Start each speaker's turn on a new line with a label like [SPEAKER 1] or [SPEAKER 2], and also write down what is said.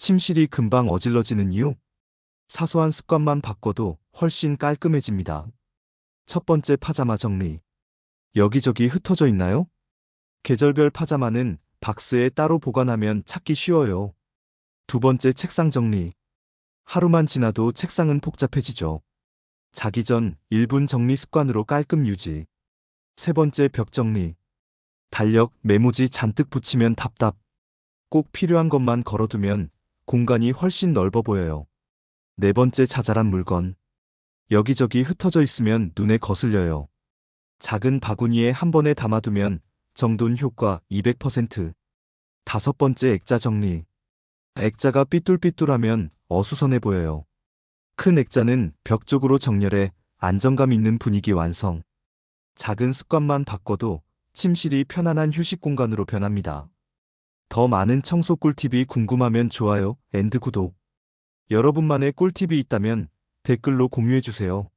[SPEAKER 1] 침실이 금방 어질러지는 이유? 사소한 습관만 바꿔도 훨씬 깔끔해집니다. 첫 번째 파자마 정리. 여기저기 흩어져 있나요? 계절별 파자마는 박스에 따로 보관하면 찾기 쉬워요. 두 번째 책상 정리. 하루만 지나도 책상은 복잡해지죠. 자기 전 1분 정리 습관으로 깔끔 유지. 세 번째 벽 정리. 달력, 메모지 잔뜩 붙이면 답답. 꼭 필요한 것만 걸어두면 공간이 훨씬 넓어 보여요. 네 번째 자잘한 물건. 여기저기 흩어져 있으면 눈에 거슬려요. 작은 바구니에 한 번에 담아두면 정돈 효과 200%. 다섯 번째 액자 정리. 액자가 삐뚤삐뚤하면 어수선해 보여요. 큰 액자는 벽 쪽으로 정렬해 안정감 있는 분위기 완성. 작은 습관만 바꿔도 침실이 편안한 휴식 공간으로 변합니다. 더 많은 청소 꿀팁이 궁금하면 좋아요, 앤드 구독. 여러분만의 꿀팁이 있다면 댓글로 공유해주세요.